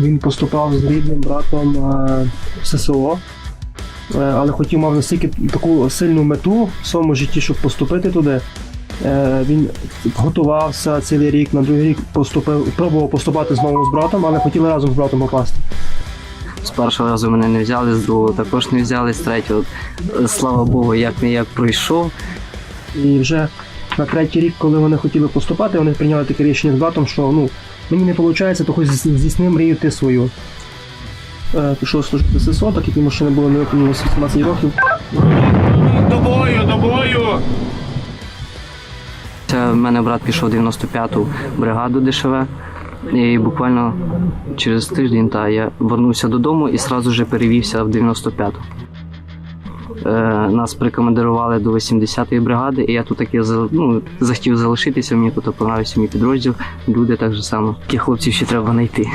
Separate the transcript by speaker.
Speaker 1: Він поступав з рідним братом е, в ССО, е, але хотів мав настільки таку сильну мету в своєму житті, щоб поступити туди. Е, Він готувався цілий рік, на другий рік поступив, пробував поступати знову з братом, але хотіли разом з братом попасти.
Speaker 2: З першого разу мене не взяли, з другого також не взяли, з третього, слава Богу, як не як пройшов.
Speaker 1: І вже на третій рік, коли вони хотіли поступати, вони прийняли таке рішення з братом, що ну, мені не виходить, то хоч здійс- здійсни мрію ти свою. Е, Пішов служити ССО, так як йому ще не було не виповнилося 18 років.
Speaker 3: До бою, до бою!
Speaker 2: Це в мене брат пішов в 95-ту бригаду ДШВ. І буквально через тиждень та, я вернувся додому і одразу же перевівся в 95-ту. Е, нас прикомандирували до 80-ї бригади, і я тут таки ну, захотів залишитися, мені тут понравився мій підрозділ, люди так же само. Таких хлопців ще треба знайти.